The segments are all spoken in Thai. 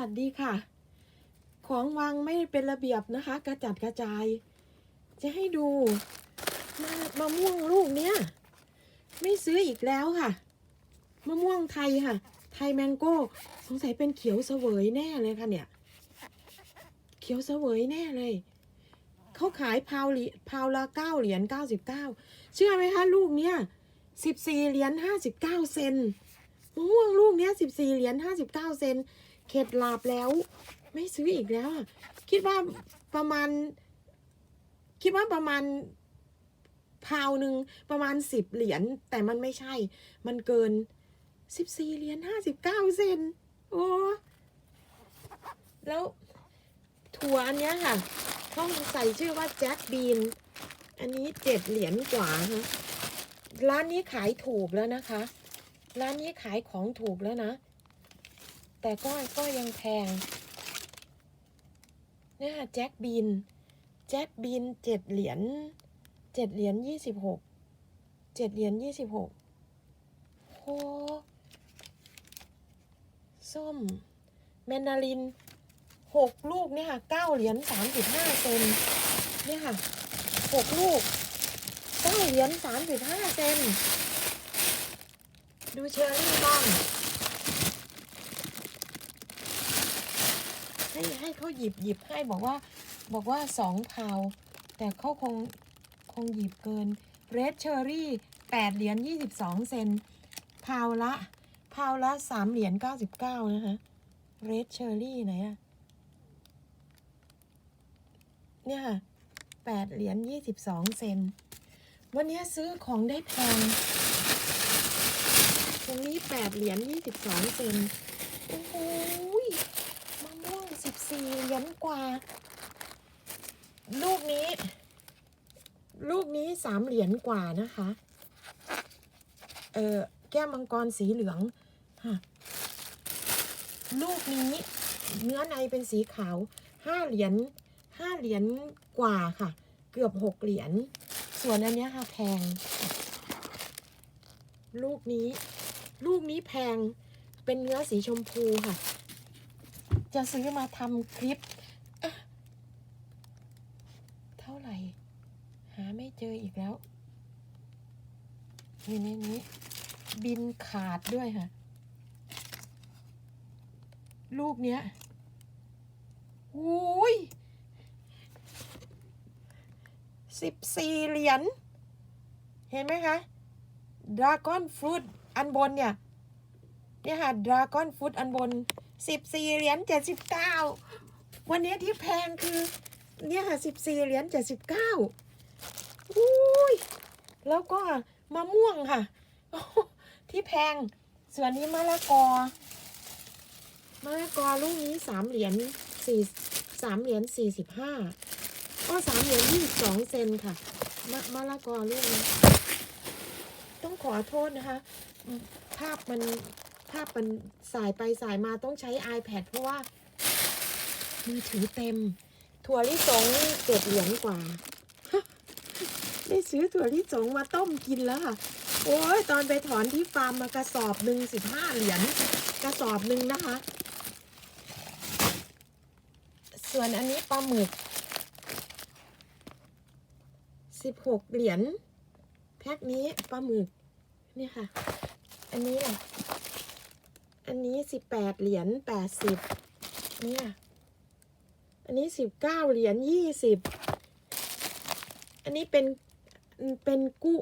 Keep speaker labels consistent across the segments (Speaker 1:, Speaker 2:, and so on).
Speaker 1: วัสดีค่ะ ของวางไม่เป็นระเบียบนะคะ กระจัดกระจาย จะให้ดูมามะม่วงลูกเนี้ยไม่ซื้ออีกแล้วค่ะมะม่วงไทยค่ะ ไทยแมงโก้ สงสัยเป็นเขียวเสวยแน่เลยค่ะเนี่ย เขียวเสวยแน่เลยเขาขายพาวลิพาวละเก้าเหรียญเก้าสิบเก้าเชื่อไหมคะลูกเนี้ยสิบสี่เหรียญห้าสิบเก้าเซนมะม่วงลูกเนี้ยสิบสี่เหรียญห้าสิบเก้าเซน เข็ดหลาบแล้ว ไม่ซื้ออีกแล้ว คิดว่าประมาณ คิดว่าประมาณพาวหนึ่งประมาณสิบเหรียญแต่มันไม่ใช่ มันเกินสิบสี่เหรียญห้าสิบเก้าเซนโอ้แล้วถั่วอันเนี้ยค่ะเขาใส่ชื่อว่าแจ็คบีน อันนี้เจ็ดเหรียญกว่าฮะร้านนี้ขายถูกแล้วนะคะ ร้านนี้ขายของถูกแล้วนะ แต่ก็ก็ยังแพงเนี่ยค่ะแจ็คบีนแจ็คบีนเจ็ดเหรียญเจ็ดเหรียญยี่สิบหกเจ็ดเหรียญยี่สิบหกโหส้ม แมนดารินหกลูกเนี่ยค่ะเก้าเหรียญสามสิบห้าเซนเนี่ยค่ะหกลูกเก้าเหรียญสามสิบห้าเซน ดูเชอรี่บ้าง ให้ให้เขาหยิบหยิบให้บอกว่าบอกว่าสองพาวแต่เขาคงคงหยิบเกินเรดเชอรี่แปดเหรียญยี่สิบสองเซนพาวละพาวละสามเหรียญเก้าสิบเก้านะคะเรดเชอรี่ไหนอะเนี่ยค่ะแปดเหรียญยี่สิบสองเซนวันนี้ซื้อของได้แพงตรงนี้แปดเหรียญยี่สิบสองเซนโอ้โห สี่เหรียญกว่า ลูกนี้ ลูกนี้สามเหรียญกว่านะคะ เออแก้วมังกรสีเหลืองฮะลูกนี้เนื้อในเป็นสีขาวห้าเหรียญห้าเหรียญกว่าค่ะ เกือบหกเหรียญส่วนอันนี้ค่ะแพง ลูกนี้ ลูกนี้แพงเป็นเนื้อสีชมพูค่ะ จะซื้อมาทำคลิป เท่าไหร่ หาไม่เจออีกแล้ว อยู่ในนี้ บินขาดด้วยค่ะ ลูกเนี้ยอุ้ยสิบสี่เหรียญ เห็นไหมคะดราก้อนฟรุตอันบนเนี่ย เนี่ยค่ะดราก้อนฟรุตอันบน สิบสี่เหรียญเจ็ดสิบเก้าวันนี้ที่แพงคือ เนี่ยค่ะสิบสี่เหรียญเจ็ดสิบเก้าอุ้ยแล้วก็มะม่วงค่ะ ที่แพง ส่วนนี้มะละกอมะละกอลูกนี้สามเหรียญสี่สามเหรียญสี่สิบห้าก็สามเหรียญยี่สิบสองเซนค่ะมะมะละกอลูกนี้ต้องขอโทษนะคะ ภาพมัน ภาพมันสายไปสายมาต้องใช้ iPad เพราะว่ามือถือเต็ม ถั่วลิสงเจ็ดเหรียญกว่า ได้ซื้อถั่วลิสงมาต้มกินแล้วค่ะ โอ้ยตอนไปถอนที่ฟาร์มมากระสอบหนึ่งสิบห้าเหรียญกระสอบหนึ่งนะคะ ส่วนอันนี้ปลาหมึกสิบหกเหรียญแพ็คนี้ปลาหมึกนี่ค่ะ อันนี้แหละ อันนี้สิบแปดเหรียญแปดสิบเนี่ย อันนี้สิบเก้าเหรียญยี่สิบ อันนี้เป็นเป็นกุ้ง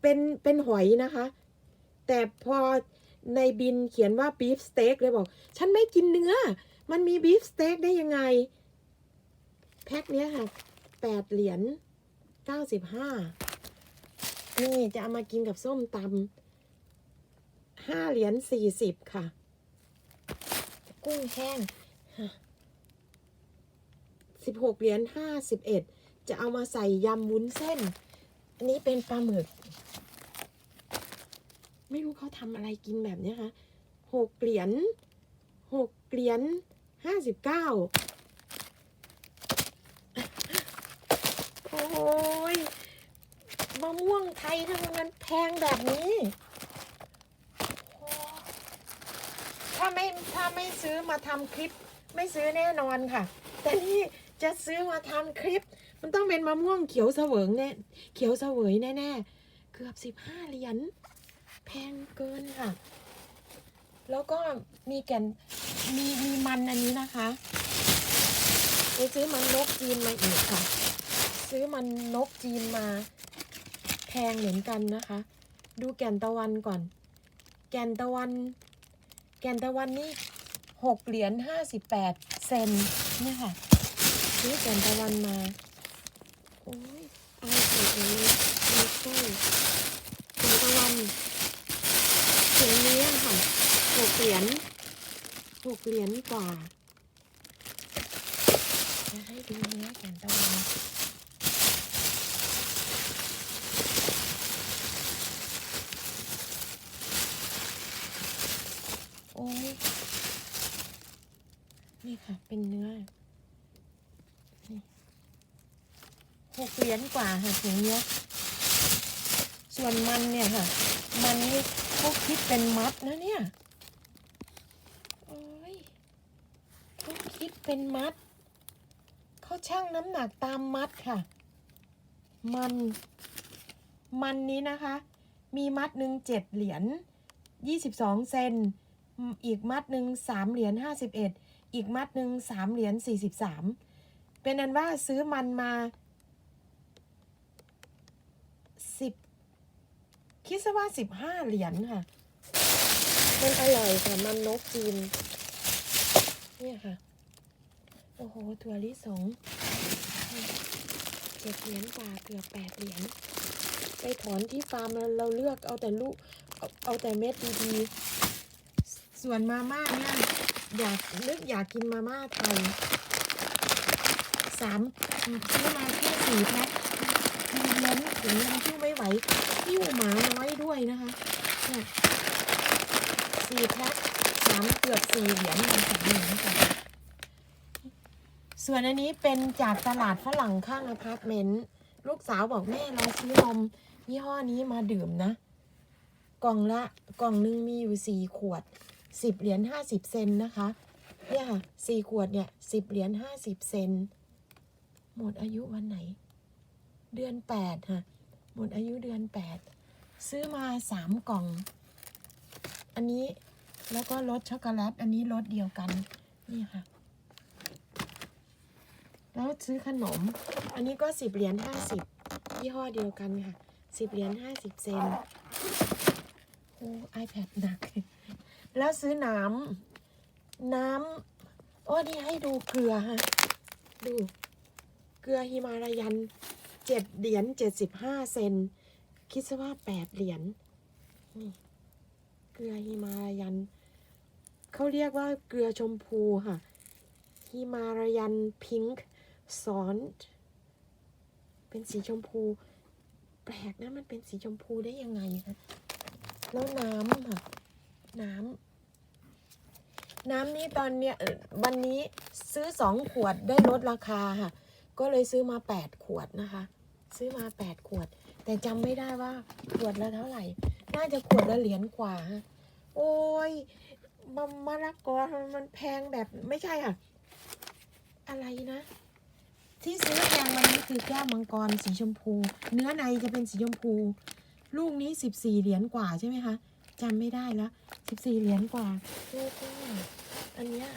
Speaker 1: เป็นเป็นหอยนะคะ แต่พอในบินเขียนว่าบีฟสเต็กเลยบอก ฉันไม่กินเนื้อ มันมีบีฟสเต็กได้ยังไง แพ็คเนี้ยค่ะแปดเหรียญเก้าสิบห้านี่จะเอามากินกับส้มตำ ห้าเหรียญสี่สิบค่ะ กุ้งแห้งสิบหกเหรียญห้าสิบเอ็ดจะเอามาใส่ยำวุ้นเส้น อันนี้เป็นปลาหมึก ไม่รู้เขาทำอะไรกินแบบเนี้ยคะหกเหรียญหกเหรียญห้าสิบเก้าโอ้ยมะม่วงไทยทำไมมันแพงแบบนี้ โอ้ ถ้าไม่ถ้าไม่ซื้อมาทำคลิป ไม่ซื้อแน่นอนค่ะ แต่นี่จะซื้อมาทำคลิป มันต้องเป็นมะม่วงเขียวเสวงแน่เขียวเสวยแน่ๆเกือบสิบห้าเหรียญแพงเกินค่ะ แล้วก็มีแก่นมีมีมันอันนี้นะคะไปซื้อมันนกจีนมาอีกค่ะ ซื้อมันนกจีนมาแพงเหมือนกันนะคะ ดูแก่นตะวันก่อน แก่นตะวัน แก่นตะวันนี่หกเหรียญห้าสิบแปดเซนเนี่ยค่ะซื้อแก่นตะวันมาโอ้ยเอาใส่ถุงนี้ในตู้แก่นตะวันถุงนี้อะค่ะหกเหรียญหกเหรียญกว่าจะให้ดูเนื้อแก่นตะวัน อ้ยนี่ค่ะ เป็นเนื้อนี่หกเหรียญกว่าค่ะถุงเนี้ย ส่วนมันเนี่ยค่ะ มันนี่เขาคิดเป็นมัดนะเนี่ยโอ้ยเขาคิดเป็นมัด เขาชั่งน้ำหนักตามมัดค่ะ มัน มันนี้นะคะ มีมัดหนึ่งเจ็ดเหรียญยี่สิบสองเซน อีกมัดหนึ่งสามเหรียญห้าสิบเอ็ดอีกมัดหนึ่งสามเหรียญสี่สิบสามเป็นอันว่าซื้อมันมาสิบคิดซะว่าสิบห้าเหรียญค่ะ มันอร่อยค่ะ มันนกจีน เนี่ยค่ะ โอ้โห ถั่วลิสงเจ็ดเหรียญกว่าเกือบแปดเหรียญไปถอนที่ฟาร์มเราเลือกเอาแต่ลูก เอาเอาแต่เม็ดดีๆ ส่วนมาม่าเนี่ยอยากนึกอยากกินมาม่าไทยสามซื้อมาแค่สี่แพ็คคือล้นถึงยังคิ้ไม่ไหวคิ้วหมาน้อยด้วยนะคะเนี่ยสี่แพ็คสามเกือบสี่เหรียญมาสามเหรียญค่ะส่วนอันนี้เป็นจากตลาดฝรั่งข้างอพาร์ตเมนต์ลูกสาวบอกแม่ลองซื้อนมยี่ห้อนี้มาดื่มนะ กล่องละกล่องหนึงมีอยู่สี่ขวด สิบเหรียญห้าสิบเซนนะคะ เนี่ยค่ะสี่ขวดเนี่ยสิบเหรียญห้าสิบเซน หมดอายุวันไหน เดือนแปดค่ะ หมดอายุเดือนแปด ซื้อมาสามกล่อง อันนี้แล้วก็รสช็อกโกแลต อันนี้รสเดียวกัน นี่ค่ะ แล้วซื้อขนม อันนี้ก็สิบเหรียญห้าสิบยี่ห้อเดียวกันค่ะสิบเหรียญห้าสิบเซน โอ้ iPad หนัก แล้วซื้อน้ำน้ำโอ้นี่ให้ดูเกลือฮะ ดู เกลือฮิมาลายันเจ็ดเหรียญเจ็ดสิบห้าเซน คิดซะว่าแปดเหรียญนี่เกลือฮิมาลายัน เขาเรียกว่าเกลือชมพูค่ะฮิมาลายันพิงค์ซอนเป็นสีชมพู แปลกนะมันเป็นสีชมพูได้ยังไงคะแล้วน้ำค่ะ น้ำ น้ำนี่ตอนเนี้ยวันนี้ซื้อสองขวดได้ลดราคาค่ะ ก็เลยซื้อมาแปดขวดนะคะ ซื้อมาแปดขวด แต่จำไม่ได้ว่าขวดละเท่าไหร่ น่าจะขวดละเหรียญกว่า โอ้ยมามะละกอมันแพงแบบไม่ใช่ค่ะ อะไรนะ ที่ซื้อแพงวันนี้คือแก้วมังกรสีชมพู เนื้อในจะเป็นสีชมพู ลูกนี้สิบสี่เหรียญกว่าใช่ไหมคะ จำไม่ได้แล้วสิบสี่เหรียญกว่าโอ้โหอันเนี้ย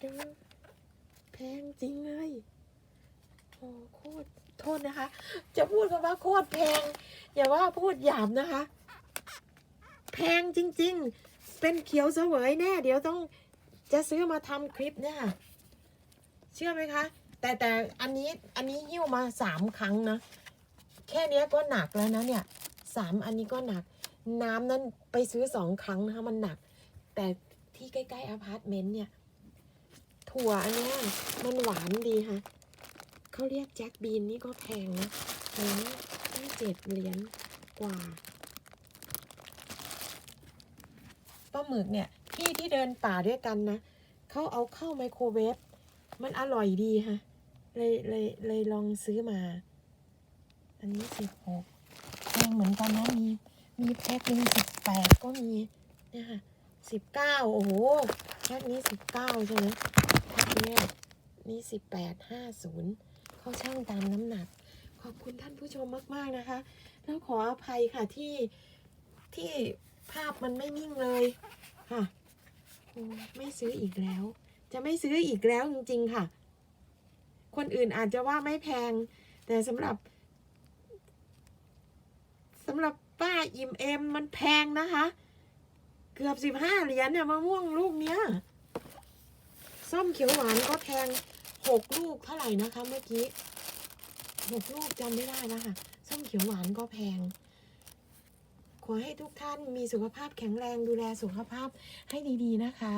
Speaker 1: ดูแพงจริงเลยโอ้โคตรโทษนะคะ จะพูดคำว่าโคตรแพง อย่าว่าพูดหยาบนะคะ แพงจริง ๆ เป็นเขียวเสวยแน่ เดี๋ยวต้องจะซื้อมาทำคลิปเนี่ย เชื่อไหมคะ แต่แต่อันนี้อันนี้หิ้วมาสามครั้งนะ แค่นี้ก็หนักแล้วนะเนี่ยสามอันนี้ก็หนัก น้ำนั้นไปซื้อสองครั้งนะคะมันหนัก แต่ที่ใกล้ๆอพาร์ตเมนต์เนี่ย ถั่วอันนี้มันหวานดีค่ะเขาเรียกแจ็คบีนนี่ก็แพงนะแพงตั้งเจ็ดเหรียญกว่าปลาหมึกเนี่ยพี่ที่เดินป่าด้วยกันนะเขาเอาเข้าไมโครเวฟมันอร่อยดีค่ะเลยเลยเลยลองซื้อมา อันนี้สิบหกแพงเหมือนกันนะมี มีแพ็คหนึ่งสิบแปดก็มีเนี่ยค่ะสิบเก้าโอ้โหแพ็คนี้สิบเก้าใช่ไหมแพ็คเนี้ยนี่สิบแปดห้าศูนย์เขาช่างตามน้ำหนัก ขอบคุณท่านผู้ชมมาก ๆ นะคะ แล้วขออภัยค่ะที่ที่ภาพมันไม่นิ่งเลยค่ะไม่ซื้ออีกแล้ว จะไม่ซื้ออีกแล้วจริง ๆ ค่ะ คนอื่นอาจจะว่าไม่แพง แต่สำหรับสำหรับ ป้าอิ่มเอ็มมันแพงนะคะ เกือบสิบห้าเหรียญเนี่ยมะม่วงลูกเนี้ยส้มเขียวหวานก็แพงหกลูกเท่าไหร่นะคะเมื่อกี้หกลูกจำไม่ได้แล้วค่ะส้มเขียวหวานก็แพง ขอให้ทุกท่านมีสุขภาพแข็งแรงดูแลสุขภาพให้ดีๆนะคะ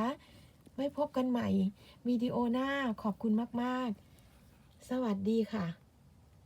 Speaker 1: ไว้พบกันใหม่วิดีโอหน้าขอบคุณมากๆ สวัสดีค่ะ